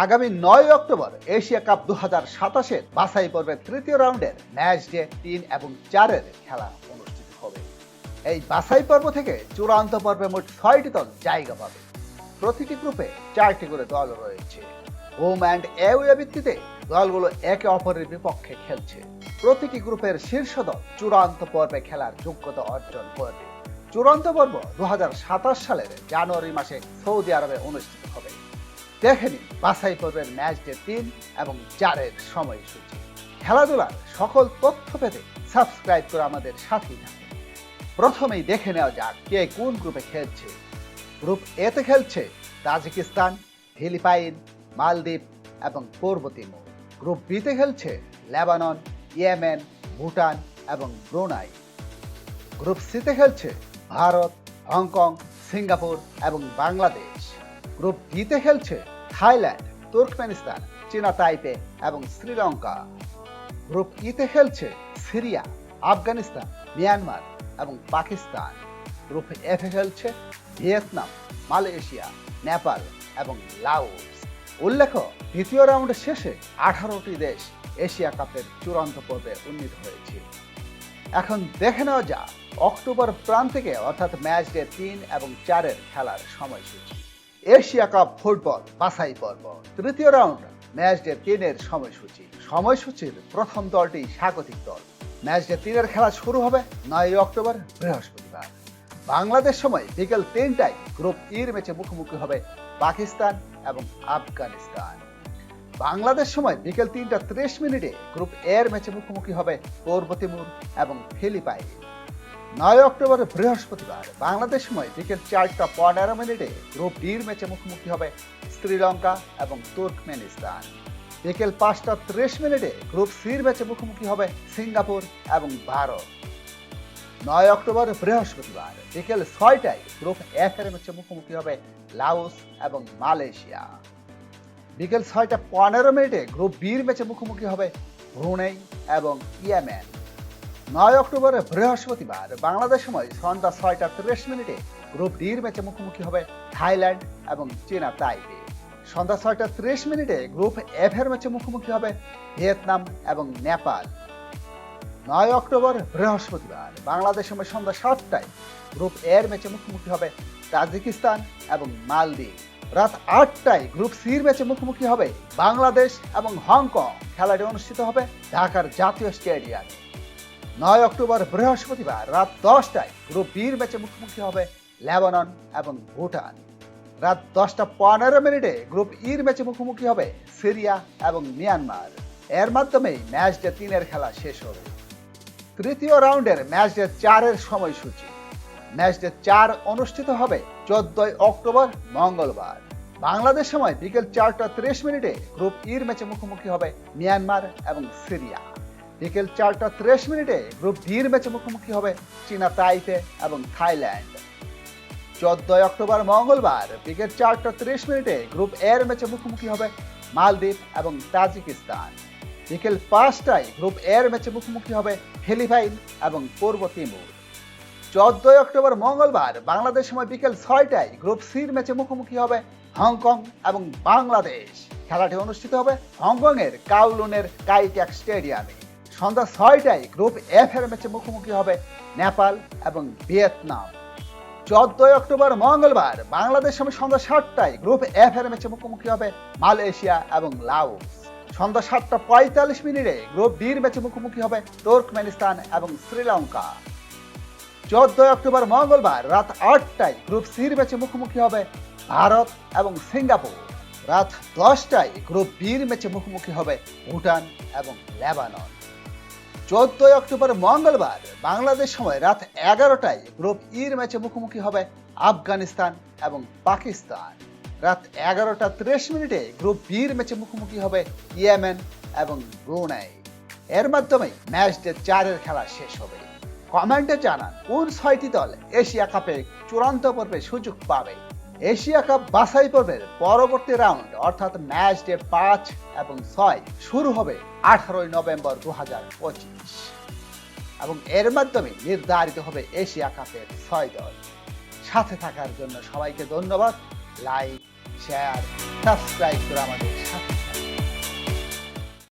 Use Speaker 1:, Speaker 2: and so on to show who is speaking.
Speaker 1: আগামী নয় October Asia cup দু হাজার সাতাশের বাছাই পর্বের তৃতীয় রাউন্ডের ম্যাচ ডে তিন এবং চারের খেলা অনুষ্ঠিত হবে। এই বাছাই পর্ব থেকে চূড়ান্ত পর্বে মোট ছয়টি দল জায়গা পাবে। প্রতিটি গ্রুপে চারটি করে দল রয়েছে। হোম অ্যান্ড অ্যাওয়ে ভিত্তিতে দলগুলো একে অপরের বিপক্ষে খেলছে। প্রতিটি গ্রুপের শীর্ষ দল চূড়ান্ত পর্বে খেলার যোগ্যতা অর্জন করবে। চূড়ান্ত পর্ব দু হাজার সাতাশ সালের জানুয়ারি মাসে সৌদি আরবে অনুষ্ঠিত দেখে নিন বাছাই পর্বের ম্যাচ ডে এবং চারের সময়সূচি। খেলাধুলার সকল তথ্য পেতে সাবস্ক্রাইব করে আমাদের সাথেই থাকুন। প্রথমেই দেখে নেওয়া যাক কে কোন গ্রুপে খেলছে। গ্রুপ এতে খেলছে তাজিকিস্তান, ফিলিপাইন, মালদ্বীপ এবং পূর্ব তিমুর। গ্রুপ বিতে খেলছে লেবানন, ইয়েমেন, ভুটান এবং ব্রুনাই। গ্রুপ সিতে খেলছে ভারত, হংকং, সিঙ্গাপুর এবং বাংলাদেশ। গ্রুপ ডিতে খেলছে থাইল্যান্ড, তুর্কমেনিস্তান, চীনা, তাইপে এবং শ্রীলঙ্কা। গ্রুপ ইতে খেলছে সিরিয়া, আফগানিস্তান, মিয়ানমার এবং পাকিস্তান। গ্রুপ এফে খেলছে ভিয়েতনাম, মালয়েশিয়া, নেপাল এবং লাওস। উল্লেখ্য, দ্বিতীয় রাউন্ডের শেষে আঠারোটি দেশ এশিয়া কাপের চূড়ান্ত পর্বে উন্নীত হয়েছে। এখন দেখে নেওয়া যাক, অক্টোবর প্রান্তিকে অর্থাৎ ম্যাচ ডে তিন এবং চারের খেলার সময়সূচি। এশিয়া কাপ ফুটবল বাছাই পর্ব। তৃতীয় রাউন্ড, ম্যাচ ডে তিনের সময়সূচি। সময়সূচির প্রথম দলটি স্বাগতিক দল। ম্যাচ ডে তিনের খেলা শুরু হবে নয় অক্টোবর, বৃহস্পতিবার। বাংলাদেশ সময় বিকেল তিনটায় গ্রুপ ইর ম্যাচে মুখোমুখি হবে পাকিস্তান এবং আফগানিস্তান। বাংলাদেশ সময় বিকেল তিনটা ত্রিশ মিনিটে গ্রুপ এর ম্যাচে মুখোমুখি হবে পূর্ব তিমুর এবং ফিলিপাইন। নয় অক্টোবর বৃহস্পতিবার বাংলাদেশ সময় বিকেল চারটা পনেরো মিনিটে গ্রুপ ডির ম্যাচে মুখোমুখি হবে শ্রীলঙ্কা এবং তুর্কমেনিস্তান। বিকেল পাঁচটা ত্রিশ মিনিটে গ্রুপ সির ম্যাচে মুখোমুখি হবে সিঙ্গাপুর এবং ভারত। নয় অক্টোবর বৃহস্পতিবার বিকেল ছয়টায় গ্রুপ এফ এর ম্যাচে মুখোমুখি হবে লাওস এবং মালয়েশিয়া। বিকেল ছয়টা পনেরো মিনিটে গ্রুপ বির ম্যাচে মুখোমুখি হবে ব্রুনেই এবং ইয়েমেন। নয় অক্টোবর, বৃহস্পতিবার, বাংলাদেশ সময় সন্ধ্যা ছয়টা তিরিশ মিনিটে গ্রুপ ডির ম্যাচে মুখোমুখি হবে থাইল্যান্ড এবং চীনা তাইপে। সন্ধ্যা ছয়টা ত্রিশ মিনিটে গ্রুপ এফ এর ম্যাচে মুখোমুখি হবে ভিয়েতনাম এবং নেপাল। নয় অক্টোবর, বৃহস্পতিবার, বাংলাদেশ সময় সন্ধ্যা সাতটায় গ্রুপ এর ম্যাচে মুখোমুখি হবে তাজিকিস্তান এবং মালদ্বীপ। রাত আটটায় গ্রুপ সির ম্যাচে মুখোমুখি হবে বাংলাদেশ এবং হংকং। খেলাটি অনুষ্ঠিত হবে ঢাকার জাতীয় স্টেডিয়ামে। নয় অক্টোবর বৃহস্পতিবার রাত দশটায় গ্রুপ বির ম্যাচে মুখোমুখি হবে লেবানন এবং ভুটান। রাত দশটা পনেরো মিনিটে গ্রুপ ইর ম্যাচে মুখোমুখি হবে সিরিয়া এবং মিয়ানমার। এর মাধ্যমেই ম্যাচ ডে তিনের খেলা শেষ হবে। তৃতীয় রাউন্ডের ম্যাচ ডে চারের সময়সূচি। ম্যাচ ডে চার অনুষ্ঠিত হবে চোদ্দই অক্টোবর, মঙ্গলবার। বাংলাদেশ সময় বিকেল চারটা ত্রিশ মিনিটে গ্রুপ ইর ম্যাচে মুখোমুখি হবে মিয়ানমার এবং সিরিয়া। বিকেল চারটা ত্রিশ মিনিটে গ্রুপ ডির ম্যাচে মুখোমুখি হবে চীনা তাইপে এবং থাইল্যান্ড। চোদ্দই অক্টোবর মঙ্গলবার বিকেল চারটা ত্রিশ মিনিটে গ্রুপ এর ম্যাচে মুখোমুখি হবে মালদ্বীপ এবং তাজিকিস্তান। বিকেল পাঁচটায় গ্রুপ এর ম্যাচে মুখোমুখি হবে ফিলিপাইন এবং পূর্ব তিমুর। চোদ্দই অক্টোবর মঙ্গলবার বাংলাদেশ সময় বিকেল ছয়টায় গ্রুপ সির ম্যাচে মুখোমুখি হবে হংকং এবং বাংলাদেশ। খেলাটি অনুষ্ঠিত হবে হংকং এর কাউলুনের কাইট্যাক স্টেডিয়ামে। সন্ধ্যা ছয়টায় গ্রুপ এফ এর ম্যাচে মুখোমুখি হবে নেপাল এবং ভিয়েতনাম। চোদ্দই অক্টোবর মঙ্গলবার বাংলাদেশ সময় সন্ধ্যা সাতটায়। গ্রুপ এফ এর ম্যাচে মুখোমুখি হবে মালয়েশিয়া এবং লাওস। সন্ধ্যা সাতটা পঁয়তাল্লিশ মিনিটে গ্রুপ ডির ম্যাচে মুখোমুখি হবে তুর্কমেনিস্তান এবং শ্রীলঙ্কা। চোদ্দই অক্টোবর মঙ্গলবার রাত আটটায় গ্রুপ সির ম্যাচে মুখোমুখি হবে ভারত এবং সিঙ্গাপুর। রাত দশটায় গ্রুপ বির ম্যাচে মুখোমুখি হবে ভুটান এবং লেবানন। চোদ্দই অক্টোবর মঙ্গলবার, বাংলাদেশ সময় রাত এগারোটায় গ্রুপ ইর ম্যাচে মুখোমুখি হবে আফগানিস্তান এবং পাকিস্তান। রাত এগারোটা ত্রিশ মিনিটে গ্রুপ বির ম্যাচে মুখোমুখি হবে ইয়েমেন এবং ব্রুনাই। এর মাধ্যমে ম্যাচ ডে চারের খেলা শেষ হবে। কমেন্টে জানান, কোন ছয়টি দল এশিয়া কাপে চূড়ান্ত পর্বে সুযোগ পাবে? এশিয়া কাপ বাছাই পর্বের পরবর্তী রাউন্ড অর্থাৎ ম্যাচ ডে পাঁচ এবং ছয় শুরু হবে আঠারোই নভেম্বর দু হাজার পঁচিশ। এবং এর মাধ্যমে নির্ধারিত হবে এশিয়া কাপের ছয় দল। সাথে থাকার জন্য সবাইকে ধন্যবাদ। লাইক শেয়ার সাবস্ক্রাইব করে আমাদের সাথে